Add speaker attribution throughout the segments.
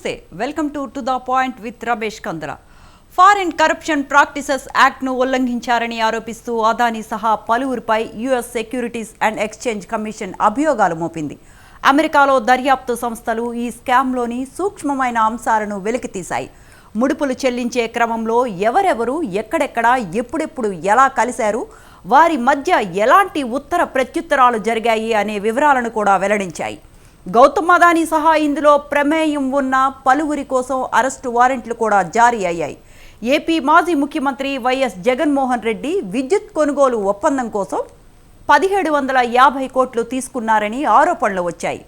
Speaker 1: నమస్తే. Welcome to to the point with Ramesh Kandara. Foreign Corruption Practices యాక్ట్ను ఉల్లంఘించారని ఆరోపిస్తూ అదానీ సహా పలువురిపై US Securities and Exchange Commission అభియోగాలు మోపింది. అమెరికాలో దర్యాప్తు సంస్థలు ఈ స్కామ్లోని సూక్ష్మమైన అంశాలను వెలికితీశాయి. ముడుపులు చెల్లించే క్రమంలో ఎవరెవరు ఎక్కడెక్కడ ఎప్పుడెప్పుడు ఎలా కలిశారు వారి మధ్య ఎలాంటి ఉత్తర ప్రత్యుత్తరాలు జరిగాయి అనే వివరాలను కూడా వెల్లడించాయి. గౌతమ్ అదానీ సహా ఇందులో ప్రమేయం ఉన్న పలువురి కోసం అరెస్టు వారెంట్లు కూడా జారీ అయ్యాయి. ఏపీ మాజీ ముఖ్యమంత్రి వైఎస్ జగన్మోహన్ రెడ్డి విద్యుత్ కొనుగోలు ఒప్పందం కోసం పదిహేడు వందల యాభై కోట్లు తీసుకున్నారని ఆరోపణలు వచ్చాయి.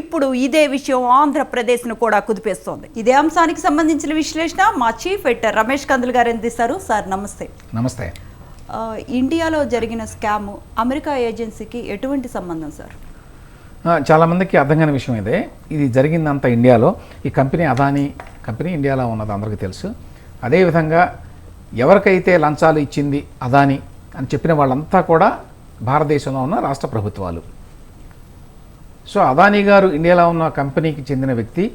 Speaker 1: ఇప్పుడు ఇదే విషయం ఆంధ్రప్రదేశ్ను కూడా కుదిపేస్తోంది. ఇదే అంశానికి సంబంధించిన విశ్లేషణ మా చీఫ్ ఎడిటర్ రమేష్ కందులు గారు అందిస్తారు. సార్ నమస్తే.
Speaker 2: నమస్తే.
Speaker 1: ఇండియాలో జరిగిన స్కామ్ అమెరికా ఏజెన్సీకి ఎటువంటి సంబంధం సార్?
Speaker 2: చాలామందికి అర్థం కాని విషయం ఇదే. ఇది జరిగిందంతా ఇండియాలో. ఈ కంపెనీ అదానీ కంపెనీ ఇండియాలో ఉన్నది అందరికీ తెలుసు. అదేవిధంగా ఎవరికైతే లంచాలు ఇచ్చింది అదానీ అని చెప్పిన వాళ్ళంతా కూడా భారతదేశంలో ఉన్న రాష్ట్ర ప్రభుత్వాలు. సో అదానీ గారు ఇండియాలో ఉన్న కంపెనీకి చెందిన వ్యక్తి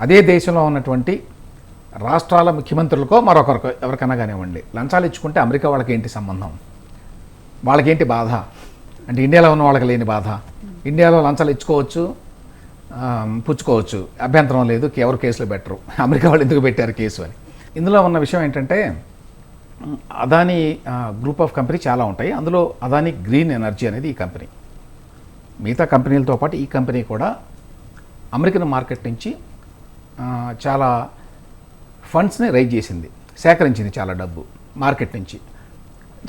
Speaker 2: అదే దేశంలో ఉన్నటువంటి రాష్ట్రాల ముఖ్యమంత్రులకో మరొకరికో ఎవరికైనా కానివ్వండి. లంచాలు ఇచ్చుకుంటే అమెరికా వాళ్ళకి ఏంటి సంబంధం? వాళ్ళకేంటి బాధ? అంటే ఇండియాలో ఉన్న వాళ్ళకి లేని బాధ? ఇండియాలో లంచాలు ఇచ్చుకోవచ్చు పుచ్చుకోవచ్చు. అభ్యంతరం లేదు ఎవరు కేసులు పెట్టరు. అమెరికా వాళ్ళు ఎందుకు పెట్టారు కేసు అని. ఇందులో ఉన్న విషయం ఏంటంటే అదానీ గ్రూప్ ఆఫ్ కంపెనీ చాలా ఉంటాయి. అందులో అదానీ గ్రీన్ ఎనర్జీ అనేది ఈ కంపెనీ. మిగతా కంపెనీలతో పాటు ఈ కంపెనీ కూడా అమెరికన్ మార్కెట్ నుంచి చాలా ఫండ్స్ని రైజ్ చేసింది. సేకరించింది చాలా డబ్బు మార్కెట్ నుంచి.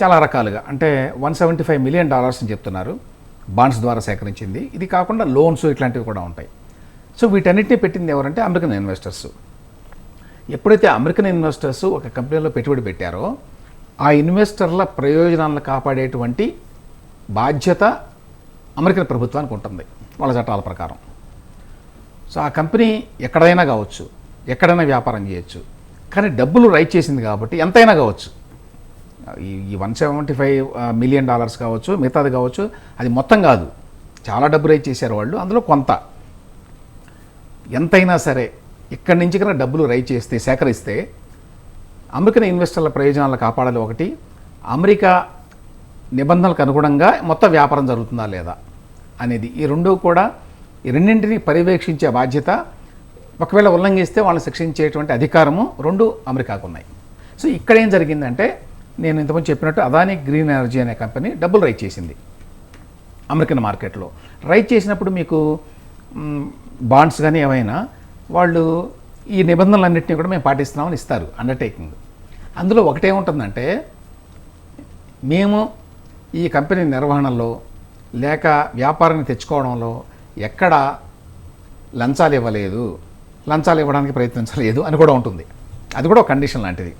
Speaker 2: చాలా రకాలుగా. అంటే one seventy five million dollars అని చెప్తున్నారు. బాండ్స్ ద్వారా సేకరించింది. ఇది కాకుండా లోన్స్ ఇట్లాంటివి కూడా ఉంటాయి. సో వీటన్నిటిని పెట్టింది ఎవరంటే అమెరికన్ ఇన్వెస్టర్స్. ఎప్పుడైతే అమెరికన్ ఇన్వెస్టర్స్ ఒక కంపెనీలో పెట్టుబడి పెట్టారో ఆ ఇన్వెస్టర్ల ప్రయోజనాలను కాపాడేటువంటి బాధ్యత అమెరికన్ ప్రభుత్వానికి ఉంటుంది వాళ్ళ చట్టాల ప్రకారం. సో ఆ కంపెనీ ఎక్కడైనా కావచ్చు ఎక్కడైనా వ్యాపారం చేయొచ్చు. కానీ డబ్బులు రైట్ చేసింది కాబట్టి ఎంతైనా కావచ్చు. ఈ ఈ one seventy five million dollars కావచ్చు మిగతాది కావచ్చు అది మొత్తం కాదు. చాలా డబ్బు రైజ్ చేశారు వాళ్ళు అందులో కొంత. ఎంతైనా సరే ఇక్కడి నుంచి కన్నా డబ్బులు రైజ్ చేస్తే సేకరిస్తే అమెరికన్ ఇన్వెస్టర్ల ప్రయోజనాలు కాపాడాలి ఒకటి. అమెరికా నిబంధనలకు అనుగుణంగా మొత్తం వ్యాపారం జరుగుతుందా లేదా అనేది. ఈ రెండు కూడా ఈ రెండింటిని పర్యవేక్షించే బాధ్యత ఒకవేళ ఉల్లంఘిస్తే వాళ్ళని శిక్షించేటువంటి అధికారము రెండు అమెరికాకు ఉన్నాయి. సో ఇక్కడ ఏం జరిగిందంటే నేను ఇంతకుముందు చెప్పినట్టు అదానీ గ్రీన్ ఎనర్జీ అనే కంపెనీ డబ్బులు రైట్ చేసింది అమెరికన్ మార్కెట్లో. రైట్ చేసినప్పుడు మీకు బాండ్స్ కానీ ఏమైనా వాళ్ళు ఈ నిబంధనలన్నింటినీ కూడా మేము పాటిస్తున్నామని ఇస్తారు అండర్టేకింగ్ అందులో ఒకటేముంటుందంటే మేము ఈ కంపెనీ నిర్వహణలో లేక వ్యాపారాన్ని తెచ్చుకోవడంలో ఎక్కడ లంచాలు ఇవ్వలేదు. లంచాలు ఇవ్వడానికి ప్రయత్నించలేదు అని కూడా ఉంటుంది. అది కూడా ఒక కండిషన్ లాంటిది.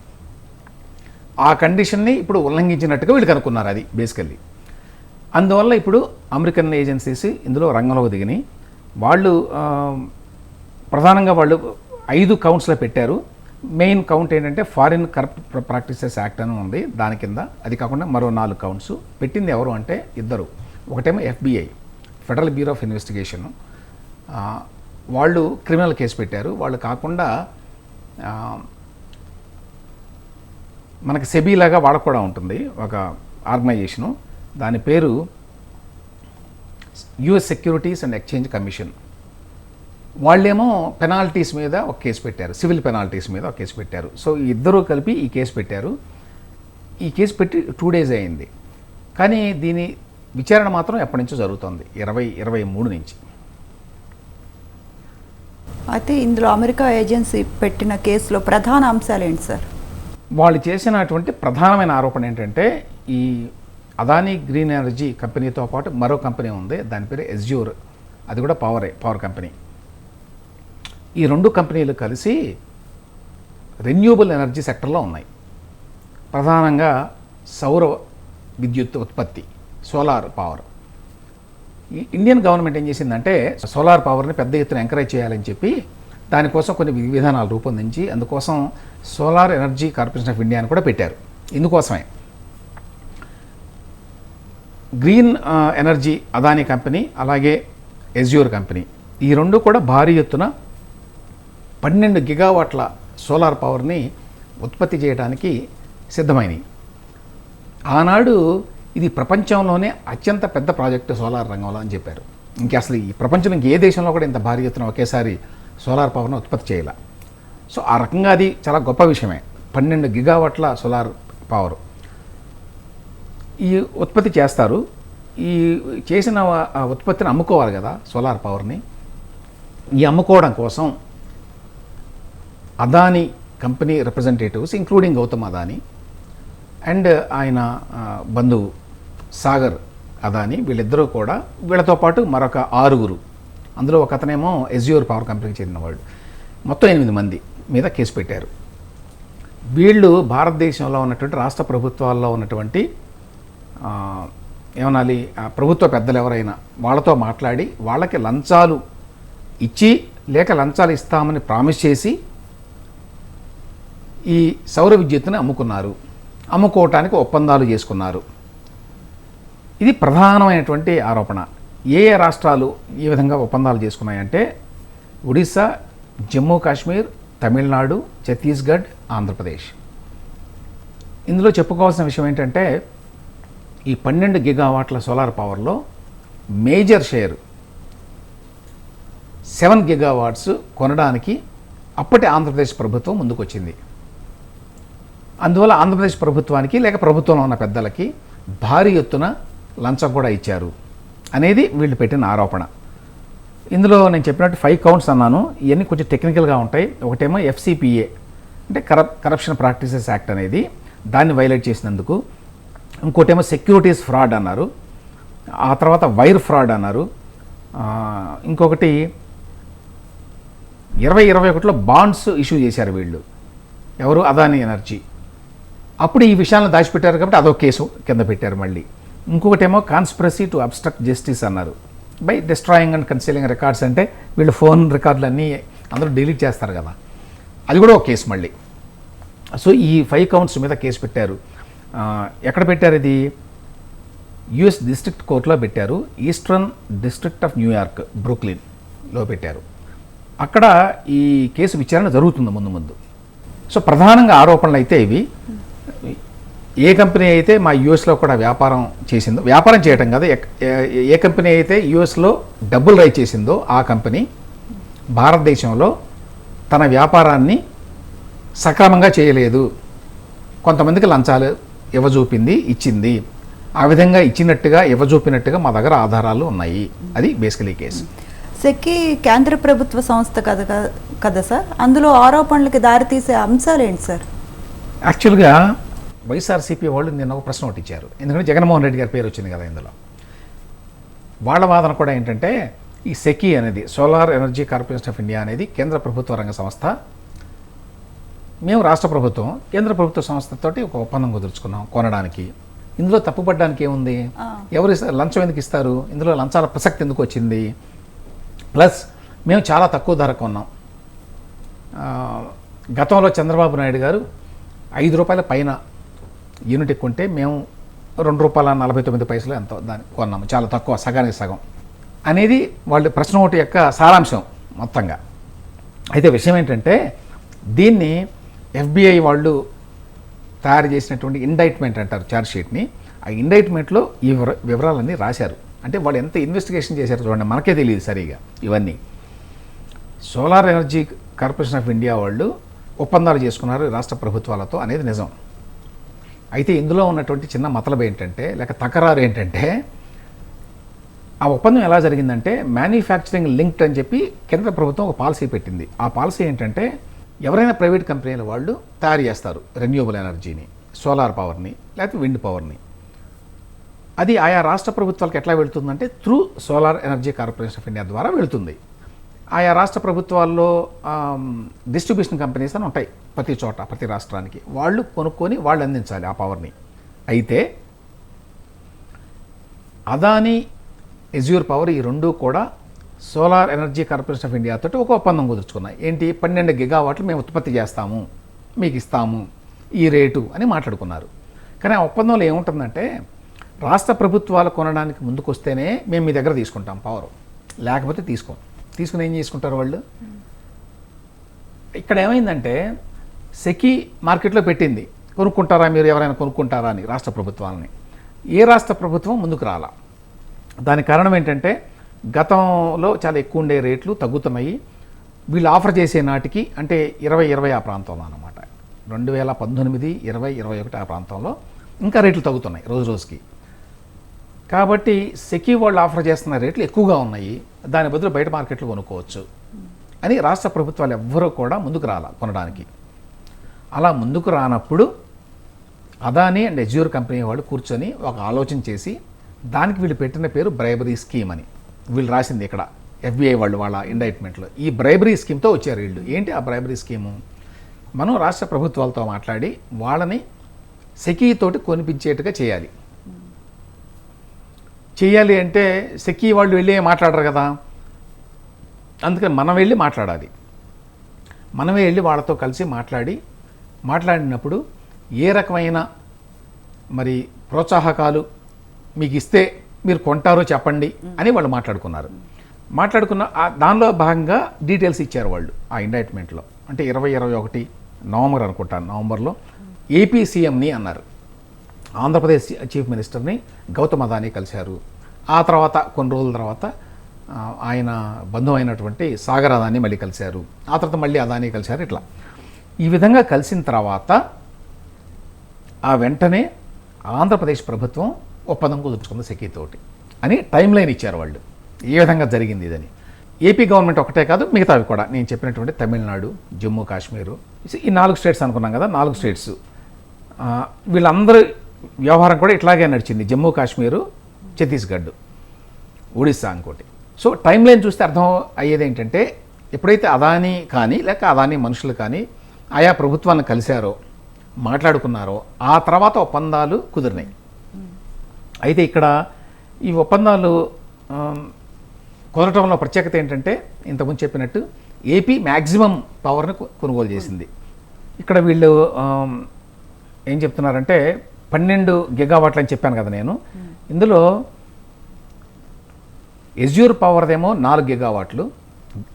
Speaker 2: ఆ కండిషన్ని ఇప్పుడు ఉల్లంఘించినట్టుగా వీళ్ళు కనుక్కున్నారు అది బేసికల్లీ. అందువల్ల ఇప్పుడు అమెరికన్ ఏజెన్సీస్ ఇందులో రంగంలోకి దిగినాయి వాళ్ళు ప్రధానంగా వాళ్ళు ఐదు కౌంట్స్లో పెట్టారు. మెయిన్ కౌంట్ ఏంటంటే ఫారిన్ కరప్ట్ ప్రాక్టీసెస్ యాక్ట్ అని ఉంది దాని కింద. అది కాకుండా మరో నాలుగు కౌంట్స్. పెట్టింది ఎవరు అంటే ఇద్దరు. ఒకటేమో FBI Federal Bureau of Investigation. వాళ్ళు క్రిమినల్ కేసు పెట్టారు. వాళ్ళు కాకుండా మనకి సెబీలాగా వాళ్ళకు కూడా ఉంటుంది ఒక ఆర్గనైజేషను. దాని పేరు US Securities and Exchange Commission. వాళ్ళేమో పెనాల్టీస్ మీద ఒక కేసు పెట్టారు సివిల్ పెనాల్టీస్ మీద ఒక కేసు పెట్టారు. సో ఈ ఇద్దరూ కలిపి ఈ కేసు పెట్టారు. ఈ కేసు పెట్టి టూ డేస్ అయింది. కానీ దీని విచారణ మాత్రం ఎప్పటి నుంచో జరుగుతోంది ఇరవై ఇరవై మూడు నుంచి.
Speaker 1: అయితే ఇందులో అమెరికా ఏజెన్సీ పెట్టిన కేసులో ప్రధాన అంశాలు ఏంటి సార్?
Speaker 2: వాళ్ళు చేసినటువంటి ప్రధానమైన ఆరోపణ ఏంటంటే ఈ అదానీ గ్రీన్ ఎనర్జీ కంపెనీతో పాటు మరో కంపెనీ ఉంది దాని పేరు ఎస్జ్యూర్ అది కూడా పవరే పవర్ కంపెనీ ఈ రెండు కంపెనీలు కలిసి రెన్యూబుల్ ఎనర్జీ సెక్టర్లో ఉన్నాయి. ప్రధానంగా సౌర విద్యుత్ ఉత్పత్తి సోలార్ పవర్ ఈ ఇండియన్ గవర్నమెంట్ ఏం చేసిందంటే సోలార్ పవర్ని పెద్ద ఎత్తున ఎంకరేజ్ చేయాలని చెప్పి దానికోసం కొన్ని విధి విధానాలు రూపొందించి అందుకోసం Solar Energy Corporation of India అని కూడా పెట్టారు. ఇందుకోసమే. గ్రీన్ ఎనర్జీ అదానీ కంపెనీ అలాగే ఎజ్యూర్ కంపెనీ ఈ రెండు కూడా భారీ ఎత్తున పన్నెండు గిగావాట్ల సోలార్ పవర్ని ఉత్పత్తి చేయడానికి సిద్ధమైనవి ఆనాడు ఇది ప్రపంచంలోనే అత్యంత పెద్ద ప్రాజెక్టు సోలార్ రంగంలో అని చెప్పారు. ఇంకా అసలు ఈ ప్రపంచంలో ఇంక ఏ దేశంలో కూడా ఇంత భారీ ఎత్తున ఒకేసారి సోలార్ పవర్ను ఉత్పత్తి చేయాల. సో ఆ రకంగా అది చాలా గొప్ప విషయమే. పన్నెండు గిగావాట్ల సోలార్ పవర్. ఈ ఉత్పత్తి చేస్తారు. ఈ చేసిన ఆ ఉత్పత్తిని అమ్ముకోవాలి కదా సోలార్ పవర్ని. ఈ అమ్ముకోవడం కోసం Adani company representatives including Gautam Adani and ఆయన బంధువు సాగర్ అదానీ వీళ్ళిద్దరూ కూడా వీళ్ళతో పాటు మరొక ఆరుగురు అందులో ఒక అతనేమో ఎజ్యూర్ పవర్ కంపెనీకి చెందినవాడు మొత్తం ఎనిమిది మంది మీద కేసు పెట్టారు. వీళ్ళు భారతదేశంలో ఉన్నటువంటి రాష్ట్ర ప్రభుత్వాల్లో ఉన్నటువంటి ఏమనాలి ప్రభుత్వ పెద్దలు ఎవరైనా వాళ్ళతో మాట్లాడి వాళ్ళకి లంచాలు ఇచ్చి లేక లంచాలు ఇస్తామని ప్రామిస్ చేసి ఈ సౌర విద్యుత్తుని అమ్ముకున్నారు. అమ్ముకోవటానికి ఒప్పందాలు చేసుకున్నారు. ఇది ప్రధానమైనటువంటి ఆరోపణ. ఏ ఏ రాష్ట్రాలు ఈ విధంగా ఒప్పందాలు చేసుకున్నాయంటే ఒడిశా జమ్మూ కాశ్మీర్ తమిళనాడు ఛత్తీస్గఢ్ ఆంధ్రప్రదేశ్. ఇందులో చెప్పుకోవాల్సిన విషయం ఏంటంటే ఈ పన్నెండు గిగావాట్ల సోలార్ పవర్లో మేజర్ షేర్ సెవెన్ గిగావాట్స్ కొనడానికి అప్పటి ఆంధ్రప్రదేశ్ ప్రభుత్వం ముందుకొచ్చింది. అందువల్ల ఆంధ్రప్రదేశ్ ప్రభుత్వానికి లేక ప్రభుత్వంలో ఉన్న పెద్దలకి భారీ ఎత్తున లంచం కూడా ఇచ్చారు. అనేది వీళ్ళు పెట్టిన ఆరోపణ. ఇందులో నేను చెప్పినట్టు ఫైవ్ కౌంట్స్ అన్నాను. ఇవన్నీ కొంచెం టెక్నికల్గా ఉంటాయి. ఒకటేమో ఎఫ్సిపిఏ అంటే కరప్ కరప్షన్ ప్రాక్టీసెస్ యాక్ట్ అనేది. దాన్ని వైలేట్ చేసినందుకు. ఇంకోటేమో సెక్యూరిటీస్ ఫ్రాడ్ అన్నారు. ఆ తర్వాత వైర్ ఫ్రాడ్ అన్నారు. ఇంకొకటి ఇరవై ఇరవై ఒకటిలో బాండ్స్ ఇష్యూ చేశారు వీళ్ళు. ఎవరు? అదాని ఎనర్జీ అప్పుడు ఈ విషయాలను దాచిపెట్టారు కాబట్టి అదో కేసు కింద పెట్టారు మళ్ళీ. ఇంకొకటేమో కాన్స్పిరసీ టు అబ్స్ట్రక్ట్ జస్టిస్ అన్నారు. By destroying and concealing records అంటే వీళ్ళు ఫోన్ రికార్డులు అన్నీ అందరూ డిలీట్ చేస్తారు కదా. అది కూడా ఒక కేసు మళ్ళీ. సో ఈ ఫైవ్ కౌంట్స్ మీద కేసు పెట్టారు. ఎక్కడ పెట్టారు ఇది? యుఎస్ డిస్ట్రిక్ట్ కోర్టులో పెట్టారు. Eastern district of New York బ్రూక్లిన్లో పెట్టారు. అక్కడ ఈ కేసు విచారణ జరుగుతుంది ముందు ముందు. సో ప్రధానంగా ఆరోపణలు అయితే ఇవి. ఏ కంపెనీ అయితే మా యూఎస్లో కూడా వ్యాపారం చేసిందో వ్యాపారం చేయటం కాదు ఏ- కంపెనీ అయితే యూఎస్లో డబ్బులు రైజ్ చేసిందో ఆ కంపెనీ భారతదేశంలో తన వ్యాపారాన్ని సక్రమంగా చేయలేదు. కొంతమందికి లంచాలు ఇవ్వజూపింది ఇచ్చింది. ఆ విధంగా ఇచ్చినట్టుగా ఇవ్వజూపినట్టుగా మా దగ్గర ఆధారాలు ఉన్నాయి. అది బేసికలీ కేసు.
Speaker 1: సెక్కి కేంద్ర ప్రభుత్వ సంస్థ కదా కదా సార్? అందులో ఆరోపణలకి దారితీసే అంశాలు ఏంటి సార్?
Speaker 2: యాక్చువల్గా వైఎస్ఆర్సీపీ వాళ్ళు నిన్న ఒక ప్రశ్న ఒకటి ఇచ్చారు. ఎందుకంటే జగన్మోహన్ రెడ్డి గారి పేరు వచ్చింది కదా ఇందులో. వాళ్ళ వాదన కూడా ఏంటంటే ఈ సెకీ అనేది Solar Energy Corporation of India అనేది కేంద్ర ప్రభుత్వ రంగ సంస్థ. మేము రాష్ట్ర ప్రభుత్వం కేంద్ర ప్రభుత్వ సంస్థతోటి ఒక ఒప్పందం కుదుర్చుకున్నాం కొనడానికి. ఇందులో తప్పుపడడానికి ఏముంది. ఎవరు? లంచం ఎందుకు ఇస్తారు? ఇందులో లంచాల ప్రసక్తి ఎందుకు వచ్చింది? ప్లస్ మేము చాలా తక్కువ ధర కొన్నాం. గతంలో చంద్రబాబు నాయుడు గారు ఐదు రూపాయల పైన యూనిట్ కొంటే మేము రెండు రూపాయల నలభై తొమ్మిది పైసలు ఎంతో దాన్ని కొన్నాము. చాలా తక్కువ సగానికి సగం. అనేది వాళ్ళు ప్రశ్న ఒకటి యొక్క సారాంశం మొత్తంగా. అయితే విషయం ఏంటంటే దీన్ని ఎఫ్బిఐ వాళ్ళు తయారు చేసినటువంటి ఇండైట్మెంట్ అంటారు ఛార్జ్ షీట్ని ఆ ఇండైట్మెంట్లో ఈ వివర వివరాలన్నీ రాశారు. అంటే వాళ్ళు ఎంత ఇన్వెస్టిగేషన్ చేశారు చూడండి మనకే తెలియదు సరిగా ఇవన్నీ. Solar Energy Corporation of India వాళ్ళు ఒప్పందాలు చేసుకున్నారు రాష్ట్ర ప్రభుత్వాలతో అనేది నిజం. అయితే ఇందులో ఉన్నటువంటి చిన్న మతలబు ఏంటంటే లేక తకరారు ఏంటంటే ఆ ఒప్పందం ఎలా జరిగిందంటే మ్యానుఫ్యాక్చరింగ్ లింక్డ్ అని చెప్పి కేంద్ర ప్రభుత్వం ఒక పాలసీ పెట్టింది. ఆ పాలసీ ఏంటంటే ఎవరైనా ప్రైవేట్ కంపెనీల వాళ్ళు తయారు చేస్తారు రెన్యూబుల్ ఎనర్జీని సోలార్ పవర్ని లేకపోతే విండ్ పవర్ని అది ఆయా రాష్ట్ర ప్రభుత్వాలకు ఎట్లా వెళుతుందంటే through Solar Energy Corporation of India ద్వారా వెళుతుంది. ఆయా రాష్ట్ర ప్రభుత్వాల్లో డిస్ట్రిబ్యూషన్ కంపెనీస్ అని ఉంటాయి ప్రతి చోట ప్రతి రాష్ట్రానికి. వాళ్ళు కొనుక్కొని వాళ్ళు అందించాలి ఆ పవర్ని అయితే అదానీ ఎజ్యూర్ పవర్ ఈ రెండు కూడా Solar Energy Corporation of India తోటి ఒక ఒప్పందం కుదుర్చుకున్నాయి. ఏంటి? పన్నెండు గిగావాట్లు మేము ఉత్పత్తి చేస్తాము మీకు ఇస్తాము ఈ రేటు అని మాట్లాడుకున్నారు. కానీ ఆ ఒప్పందంలో ఏముంటుందంటే రాష్ట్ర ప్రభుత్వాలు కొనడానికి ముందుకొస్తేనే మేము మీ దగ్గర తీసుకుంటాం పవర్ లేకపోతే తీసుకోం. తీసుకుని ఏం చేసుకుంటారు వాళ్ళు? ఇక్కడ ఏమైందంటే సెకి మార్కెట్లో పెట్టింది. కొనుక్కుంటారా మీరు? ఎవరైనా కొనుక్కుంటారా అని రాష్ట్ర ప్రభుత్వాలని. ఏ రాష్ట్ర ప్రభుత్వం ముందుకు రాలా? దానికి కారణం ఏంటంటే గతంలో చాలా ఎక్కువ ఉండే రేట్లు తగ్గుతున్నాయి. వీళ్ళు ఆఫర్ చేసే నాటికి అంటే ఇరవై ఇరవై ఆ ప్రాంతంలో అనమాట రెండు వేల పద్దెనిమిది ఇరవై ఇరవై ఒకటి ఆ ప్రాంతంలో ఇంకా రేట్లు తగ్గుతున్నాయి రోజు రోజుకి. కాబట్టి సెకీ వాళ్ళు ఆఫర్ చేస్తున్న రేట్లు ఎక్కువగా ఉన్నాయి. దాని బదులు బయట మార్కెట్లో కొనుక్కోవచ్చు. అని రాష్ట్ర ప్రభుత్వాలు ఎవ్వరూ కూడా ముందుకు రాల కొనడానికి. అలా ముందుకు రానప్పుడు అదానీ అండ్ ఎజ్యూర్ కంపెనీ వాళ్ళు కూర్చొని ఒక ఆలోచన చేసి దానికి వీళ్ళు పెట్టిన పేరు బ్రైబరీ స్కీమ్ అని. వీళ్ళు రాసింది ఇక్కడ. ఎఫ్బిఐ వాళ్ళు వాళ్ళ ఇండైట్మెంట్లో ఈ బ్రైబరీ స్కీమ్తో వచ్చారు వీళ్ళు. ఏంటి ఆ బ్రైబరీ స్కీము? మనం రాష్ట్ర ప్రభుత్వాలతో మాట్లాడి వాళ్ళని సెకీతోటి కొనిపించేట్టుగా చేయాలి. చేయాలి అంటే సెక్కి వాళ్ళు వెళ్ళి మాట్లాడరు కదా. అందుకని మనం వెళ్ళి మాట్లాడాలి. మనమే వెళ్ళి వాళ్ళతో కలిసి మాట్లాడి మాట్లాడినప్పుడు ఏ రకమైన మరి ప్రోత్సాహకాలు మీకు ఇస్తే మీరు కొంటారో చెప్పండి అని వాళ్ళు మాట్లాడుకున్నారు. మాట్లాడుకున్న దానిలో భాగంగా డీటెయిల్స్ ఇచ్చారు వాళ్ళు ఆ ఇండైట్మెంట్లో అంటే ఇరవై ఇరవై ఒకటి నవంబర్ అనుకుంటాను నవంబర్లో ఏపీ సీఎంని అన్నారు. ఆంధ్రప్రదేశ్ చీఫ్ మినిస్టర్ని గౌతమ్ అదానీ కలిశారు. ఆ తర్వాత కొన్ని రోజుల తర్వాత ఆయన బంధువు అయినటువంటి సాగర్ అదానీ మళ్ళీ కలిశారు. ఆ తర్వాత మళ్ళీ అదానీ కలిశారు ఇట్లా. ఈ విధంగా కలిసిన తర్వాత ఆ వెంటనే ఆంధ్రప్రదేశ్ ప్రభుత్వం ఒప్పందం కుదుర్చుకుంది సెకీతోటి అని టైం లైన్ ఇచ్చారు వాళ్ళు. ఏ విధంగా జరిగింది ఇదని. ఏపీ గవర్నమెంట్ ఒకటే కాదు మిగతావి కూడా. నేను చెప్పినటువంటి తమిళనాడు జమ్మూ కాశ్మీరు. ఈ నాలుగు స్టేట్స్ అనుకున్నాం కదా నాలుగు స్టేట్స్. వీళ్ళందరూ వ్యవహారం కూడా ఇట్లాగే నడిచింది. జమ్మూ కాశ్మీరు ఛత్తీస్గఢ్ ఒడిస్సా ఇంకోటి సో టైం లైన్ చూస్తే అర్థం అయ్యేది ఏంటంటే ఎప్పుడైతే అదానీ కానీ లేక అదానీ మనుషులు కానీ ఆయా ప్రభుత్వాన్ని కలిశారో మాట్లాడుకున్నారో ఆ తర్వాత ఒప్పందాలు కుదిరినాయి. అయితే ఇక్కడ ఈ ఒప్పందాలు కుదరటంలో ప్రత్యేకత ఏంటంటే ఇంతకుముందు చెప్పినట్టు ఏపీ మ్యాక్సిమం పవర్ని కొనుగోలు చేసింది. ఇక్కడ వీళ్ళు ఏం చెప్తున్నారంటే పన్నెండు గిగావాట్లు అని చెప్పాను కదా నేను. ఇందులో ఎజ్యూర్ పవర్దేమో నాలుగు గిగావాట్లు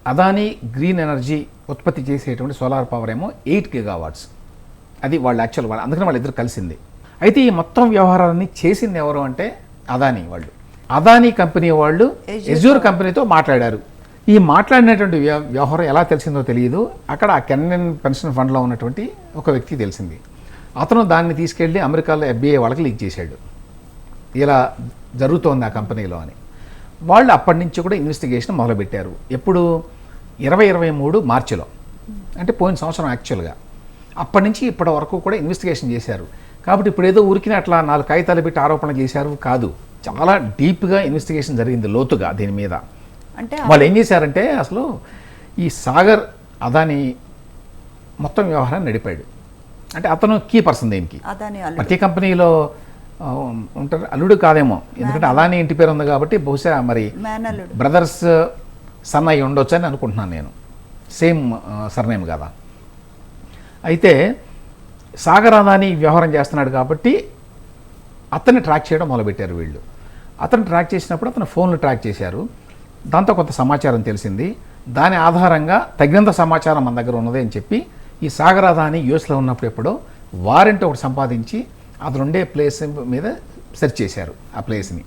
Speaker 2: అదానీ గ్రీన్ ఎనర్జీ ఉత్పత్తి చేసేటువంటి సోలార్ పవర్ ఏమో ఎయిట్ గిగావాట్స్. అది వాళ్ళు యాక్చువల్ వాళ్ళు అందుకని వాళ్ళిద్దరు కలిసింది. అయితే ఈ మొత్తం వ్యవహారాన్ని చేసింది ఎవరు అంటే అదానీ వాళ్ళు. అదానీ కంపెనీ వాళ్ళు ఎజ్యూర్ కంపెనీతో మాట్లాడారు. ఈ మాట్లాడినటువంటి వ్య- వ్యవహారం ఎలా తెలిసిందో తెలియదు. అక్కడ ఆ కెనన్ పెన్షన్ ఫండ్లో ఉన్నటువంటి ఒక వ్యక్తి తెలిసింది. అతను దాన్ని తీసుకెళ్ళి అమెరికాలో ఎఫ్బిఐ వాళ్ళకి లీక్ చేశాడు. ఇలా జరుగుతోంది ఆ కంపెనీలో అని. వాళ్ళు అప్పటి నుంచి కూడా ఇన్వెస్టిగేషన్ మొదలుపెట్టారు. ఎప్పుడు? ఇరవై ఇరవై మూడు మార్చిలో. అంటే పోయిన సంవత్సరం యాక్చువల్గా. అప్పటి నుంచి ఇప్పటి వరకు కూడా ఇన్వెస్టిగేషన్ చేశారు. కాబట్టి ఇప్పుడు ఏదో ఊరికిన అట్లా నాలుగు కాగితాలు పెట్టి ఆరోపణ చేశారు కాదు. చాలా డీప్గా ఇన్వెస్టిగేషన్ జరిగింది లోతుగా దీని మీద.
Speaker 1: అంటే
Speaker 2: వాళ్ళు ఏం చేశారంటే అసలు ఈ సాగర్ అదాని మొత్తం వ్యవహారాన్ని నడిపాడు. అంటే అతను కీ పర్సన్ దీనికి ప్రతి కంపెనీలో ఉంటారు అల్లుడు కాదేమో. ఎందుకంటే అదాని ఇంటి పేరు ఉంది కాబట్టి బహుశా మరి బ్రదర్స్ సన్ అయి ఉండొచ్చు అని అనుకుంటున్నాను నేను. సేమ్ సర్నేమ్ కదా. అయితే సాగర్ అదాని వ్యవహారం చేస్తున్నాడు కాబట్టి అతన్ని ట్రాక్ చేయడం మొదలుపెట్టారు వీళ్ళు. అతను ట్రాక్ చేసినప్పుడు అతను ఫోన్లు ట్రాక్ చేశారు. దాంతో కొంత సమాచారం తెలిసింది. దాని ఆధారంగా తగినంత సమాచారం మన దగ్గర ఉన్నది అని చెప్పి ఈ సాగర్ అదాని యూఎస్లో ఉన్నప్పుడు ఎప్పుడో వారెంట్ ఒకటి సంపాదించి అతను ఉండే ప్లేస్ మీద సెర్చ్ చేశారు ఆ ప్లేస్ని.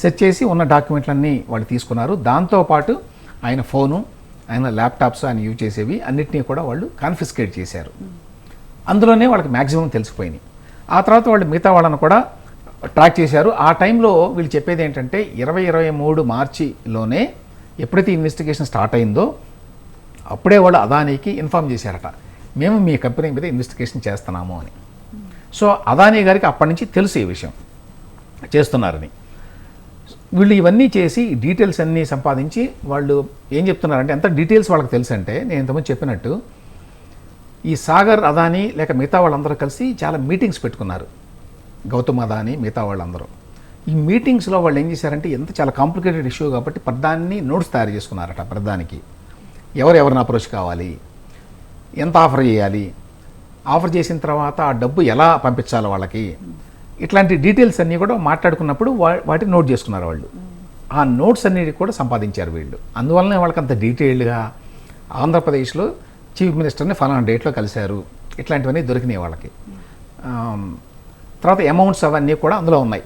Speaker 2: సెర్చ్ చేసి ఉన్న డాక్యుమెంట్లన్నీ వాళ్ళు తీసుకున్నారు. దాంతోపాటు ఆయన ఫోను ఆయన ల్యాప్టాప్స్ ఆయన యూజ్ చేసేవి అన్నిటినీ కూడా వాళ్ళు కాన్ఫిస్కేట్ చేశారు. అందులోనే వాళ్ళకి మ్యాక్సిమం తెలిసిపోయినాయి. ఆ తర్వాత వాళ్ళు మిగతా వాళ్ళని కూడా ట్రాక్ చేశారు. ఆ టైంలో వీళ్ళు చెప్పేది ఏంటంటే ఇరవై ఇరవై మూడు మార్చిలోనే ఎప్పుడైతే ఇన్వెస్టిగేషన్ స్టార్ట్ అయిందో అప్పుడే వాళ్ళు అదానీకి ఇన్ఫామ్ చేశారట. మేము మీ కంపెనీ మీద ఇన్వెస్టిగేషన్ చేస్తున్నాము అని. సో అదానీ గారికి అప్పటి నుంచి తెలుసు ఈ విషయం. చేస్తున్నారని వీళ్ళు ఇవన్నీ చేసి డీటెయిల్స్ అన్నీ సంపాదించి వాళ్ళు ఏం చెప్తున్నారంటే ఎంత డీటెయిల్స్ వాళ్ళకి తెలుసు అంటే నేను ఇంతకుముందు చెప్పినట్టు ఈ సాగర్ అదాని లేక మిగతా వాళ్ళందరూ కలిసి చాలా మీటింగ్స్ పెట్టుకున్నారు. గౌతమ్ అదాని మిగతా వాళ్ళందరూ. ఈ మీటింగ్స్లో వాళ్ళు ఏం చేశారంటే ఎంత చాలా కాంప్లికేటెడ్ ఇష్యూ కాబట్టి ప్రధాన్ని నోట్స్ తయారు చేసుకున్నారట ప్రధానికి. ఎవరెవరిని అప్రోచ్ కావాలి? ఎంత ఆఫర్ చేయాలి? ఆఫర్ చేసిన తర్వాత ఆ డబ్బు ఎలా పంపించాలి వాళ్ళకి? ఇట్లాంటి డీటెయిల్స్ అన్నీ కూడా మాట్లాడుకున్నప్పుడు వా- వాటిని నోట్ చేసుకున్నారు వాళ్ళు. ఆ నోట్స్ అన్ని కూడా సంపాదించారు వీళ్ళు. అందువల్లనే వాళ్ళకి అంత డీటెయిల్డ్గా ఆంధ్రప్రదేశ్లో చీఫ్ మినిస్టర్ని ఫలానా డేట్లో కలిశారు. ఇట్లాంటివన్నీ దొరికినాయి వాళ్ళకి. తర్వాత అమౌంట్స్ అవన్నీ కూడా అందులో ఉన్నాయి.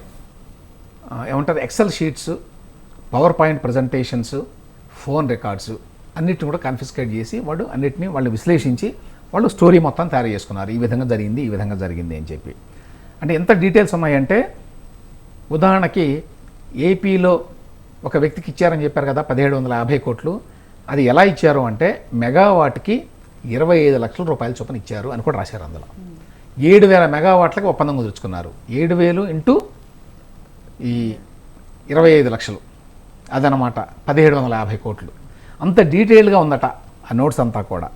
Speaker 2: ఏమంటారు? Excel sheets PowerPoint presentations phone records అన్నిటిని కూడా కన్ఫిస్కేట్ చేసి వాడు అన్నిటిని వాళ్ళు విశ్లేషించి వాళ్ళు స్టోరీ మొత్తం తయారు చేసుకున్నారు. ఈ విధంగా జరిగింది ఈ విధంగా జరిగింది అని చెప్పి. అంటే ఎంత డీటెయిల్స్ ఉన్నాయంటే ఉదాహరణకి ఏపీలో ఒక వ్యక్తికి ఇచ్చారని చెప్పారు కదా పదిహేడు వందల యాభై కోట్లు. అది ఎలా ఇచ్చారు అంటే మెగావాట్కి ఇరవై ఐదు లక్షల రూపాయల చొప్పున ఇచ్చారు అని కూడా రాశారు అందులో. ఏడు వేల మెగావాట్లకి ఒప్పందం కుదుర్చుకున్నారు. ఏడు వేలు ఇంటూ ఈ ఇరవై ఐదు లక్షలు. అదనమాట పదిహేడు వందల యాభై కోట్లు. అంత డీటెయిల్గా ఉందట ఆ నోట్స్ అంతా కూడా.